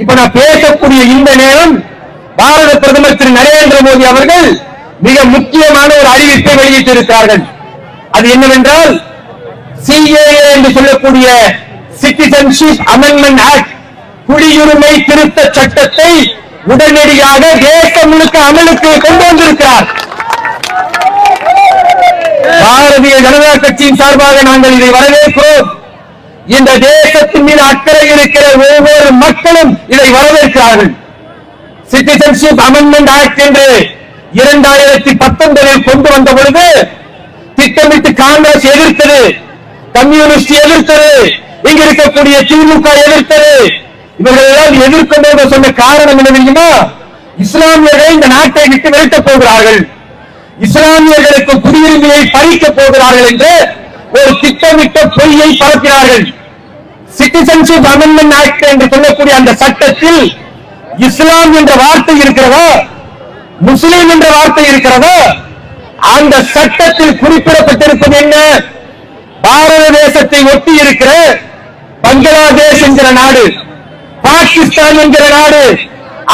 இப்ப நான் பேசக்கூடிய இந்த நேரம் பாரத பிரதமர் திரு நரேந்திர மோடி அவர்கள் மிக முக்கியமான ஒரு அறிவிப்பை வெளியிட்டிருக்கிறார்கள். அது என்னவென்றால் சிஏஏ என்று சொல்லக்கூடிய சிட்டிசன்ஷிப் அமெண்ட்மெண்ட் ஆக்ட் குடியுரிமை திருத்த சட்டத்தை உடனடியாக தேசம் முழுக்க அமலுக்கு கொண்டு வந்திருக்கிறார். பாரதிய ஜனதா கட்சியின் சார்பாக நாங்கள் இதை வரவேற்கிறோம். இந்த தேசத்தின் மீது அக்கறை இருக்கிற ஒவ்வொரு மக்களும் வரவேற்கிறார்கள். சிட்டிசன்ஷிப் அமெண்ட்மெண்ட் ஆக்ட் என்று இரண்டாயிரத்தி பத்தொன்பதில் கொண்டு வந்த பொழுது திட்டமிட்டு காங்கிரஸ் எதிர்த்தது கம்யூனிஸ்ட் எதிர்த்தது இங்க இருக்கக்கூடிய திமுக எதிர்த்தது. இவர்கள் எல்லாம் எதிர்க்கும் என்று சொன்ன காரணம் என்ன தெரியுமா? இஸ்லாமியர்கள் இந்த நாட்டை விட்டு விரட்டப் போகிறார்கள். இஸ்லாமியர்களுக்கு குடியுரிமையை பறிக்க போகிறார்கள் என்று ஒரு திட்டமிட்ட பொய்யை பரப்பினார்கள். சிட்டிசன்ஷிப் அமெண்ட்மெண்ட் ஆக்ட் என்று சொல்லக்கூடிய அந்த சட்டத்தில் இஸ்லாம் என்ற வார்த்தை இருக்கிறதோ முஸ்லீம் என்ற வார்த்தை இருக்கிறதோ அந்த சட்டத்தில் குறிப்பிடப்பட்டிருப்பது என்ன? பாரத தேசத்தை ஒட்டி இருக்கிற பங்களாதேஷ் என்கிற நாடு பாகிஸ்தான் என்கிற நாடு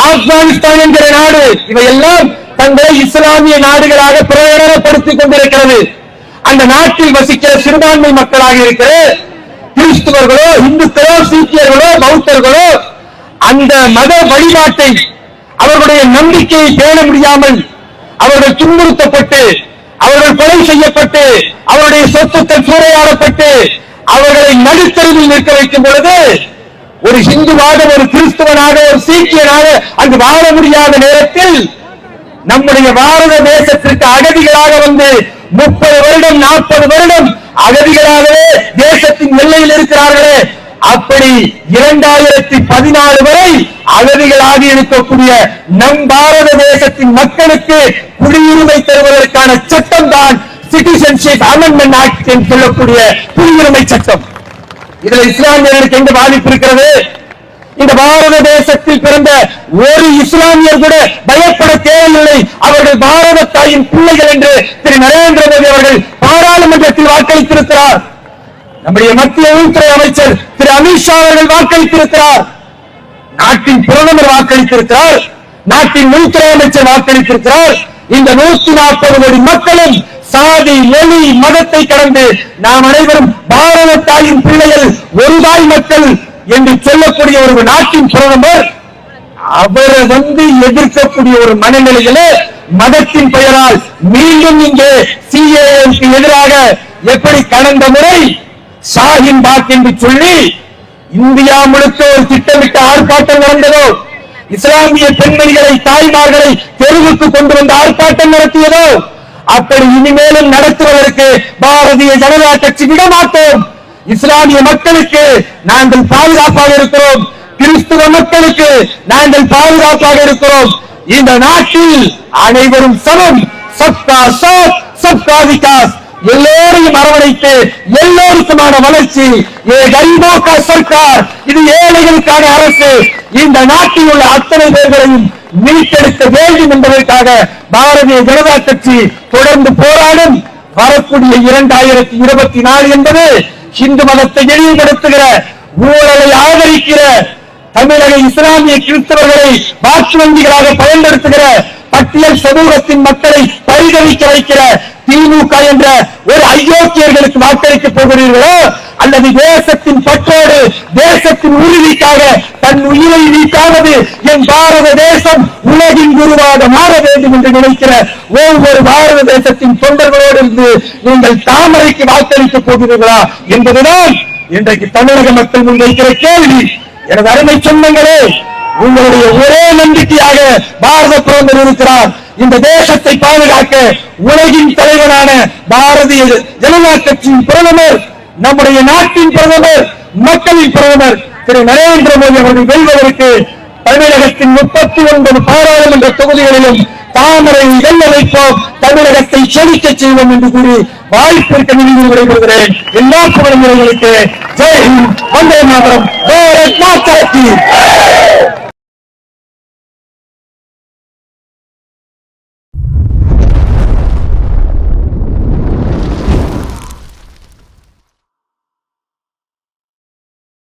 ஆப்கானிஸ்தான் என்கிற நாடு இவையெல்லாம் தங்களை இஸ்லாமிய நாடுகளாக பிரகடனப்படுத்திக் கொண்டிருக்கிறது. அந்த நாட்டில் வசிக்கிற சிறுபான்மை மக்களாக இருக்கிற கிறிஸ்துவர்களோ இந்துக்களோ சீக்கியர்களோ பௌத்தர்களோ அந்த மத வழிபாட்டை அவர்களுடைய நம்பிக்கையை பேண முடியாமல் அவர்கள் துன்புறுத்தப்பட்டு அவர்கள் கொலை செய்யப்பட்டு அவருடைய சொத்துக்கள் சூறையாடப்பட்டு அவர்களை நடுத்தருவில் நிற்க வைக்கும் பொழுது ஒரு ஹிந்துவாக ஒரு கிறிஸ்துவனாக ஒரு சீக்கியனாக அங்கு வாழ முடியாத நேரத்தில் நம்முடைய பாரத தேசத்திற்கு அகதிகளாக வந்து முப்பது வருடம் நாற்பது வருடம் அகதிகளாகவே தேசத்தின் எல்லையில் இருக்கிறார்களே. அப்படி இரண்டாயிரத்தி பதினாலு வரை அகதிகளாக இருக்கக்கூடிய நம் பாரத தேசத்தின் மக்களுக்கு குடியுரிமை தருவதற்கான சட்டம் தான் சிட்டிசன்ஷிப் அமெண்ட்மெண்ட் ஆக்ட் என்று சொல்லக்கூடிய குடியுரிமை சட்டம். இதுல இஸ்லாமியர்களுக்கு எங்க பாதிப்பு இருக்கிறது? இந்த பாரத தேசத்தில் பிறந்த ஒரு இஸ்லாமியர் கூட பயப்பட தேவையில்லை. அவர்கள் பாரத தாயின் பிள்ளைகள் என்று திரு நரேந்திர மோடி அவர்கள் பாராளுமன்றத்தில் வாக்களித்திருக்கிறார். நம்முடைய மத்திய உள்துறை அமைச்சர் திரு அமித்ஷா அவர்கள் வாக்களித்திருக்கிறார். நாட்டின் பிரதமர் வாக்களித்திருக்கிறார். நாட்டின் உள்துறை அமைச்சர் வாக்களித்திருக்கிறார். இந்த நூத்தி நாற்பது கோடி மக்களும் சாதி மொழி மதத்தை கடந்து நாம் அனைவரும் பாரத தாயின் பிள்ளைகள் ஒரு தாய் மக்கள் என்று சொல்லக்கூடிய ஒரு நாட்டின் பிரதமர் அவரை வந்து எதிர்க்கக்கூடிய ஒரு மனநிலையில மதத்தின் பெயரால் மீண்டும் இங்கே சிஏஏக்கு எதிராக எப்படி கடந்த முறை ஷாஹின் பாக் என்று சொல்லி இந்தியா முழுக்க ஒரு திட்டமிட்ட ஆர்ப்பாட்டம் நடந்ததோ இஸ்லாமிய பெண்மணிகளை தாய்மார்களை தெருவுக்கு கொண்டு வந்த ஆர்ப்பாட்டம் நடத்தியதோ அப்படி இனிமேலும் நடத்துவதற்கு பாரதிய ஜனதா கட்சி விடமாட்டோம். இஸ்லாமிய மக்களுக்கு நாங்கள் பாதுகாப்பாக இருக்கிறோம். கிறிஸ்துவ மக்களுக்கு நாங்கள் பாதுகாப்பாக இருக்கிறோம். இந்த நாட்டில் அனைவரும் சமம். சப்கா சாத் சப்கா விகாஸ். எல்லோரையும் அரவணைத்து எல்லோருக்குமான வளர்ச்சி. ஏ கரிபோக்கா சர்க்கார். இது ஏழைகளுக்கான அரசு. இந்த நாட்டில் உள்ள அத்தனை பேர்களையும் மீட்டெடுக்க வேண்டும் என்பதற்காக பாரதிய ஜனதா கட்சி தொடர்ந்து போராடும். வரக்கூடிய இரண்டாயிரத்தி இருபத்தி நாலு என்பது இந்து மதத்தை இழிவுபடுத்துகிற ஊழலை ஆதரிக்கிற தமிழக இஸ்லாமிய கிறிஸ்தவர்களை வாக்கு வங்கிகளாக பயன்படுத்துகிற பட்டியல் சமூகத்தின் மக்களை பரிதவிக்க வைக்கிற திமுக என்ற ஒரு அயோக்கியர்களுக்கு வாக்களிக்க போகிறீர்களோ அல்லது தேசத்தின் பற்றோடு தேசத்தின் உறுதிக்காக தன் உயிரை நீக்காவது என் பாரத தேசம் உலகின் குருவாக மாற வேண்டும் என்று நினைக்கிற ஒவ்வொரு பாரத தேசத்தின் தொண்டர்களோடு இருந்து நீங்கள் தாமரைக்கு வாக்களிக்க போகிறீர்களா என்பதுதான் இன்றைக்கு தமிழக மக்கள் முன்வைக்கிற கேள்வி. எனது அருமை சொந்தங்களே உங்களுடைய ஒரே நம்பிக்கையாக பாரத பிரதமர் இருக்கிறார். இந்த தேசத்தை பாதுகாக்க உலகின் தலைவரான பாரதிய ஜனதா கட்சியின் பிரதமர் நம்முடைய நாட்டின் பிரதமர் மக்களின் பிரதமர் திரு நரேந்திர மோடி அவர்கள் வெல்வதற்கு தமிழகத்தின் முப்பத்தி ஒன்பது பாராளுமன்ற தொகுதிகளிலும் தாமரை வெல்ல வைப்போம். தமிழகத்தை செழிக்க செய்வோம் என்று கூறி வாய்ப்பிற்கு நிதி விடைபெறுகிறேன். எல்லா குழந்தைகளுக்கு ஜெய் ஹிந்த். வந்தே மாதரம். பாரத் மாதா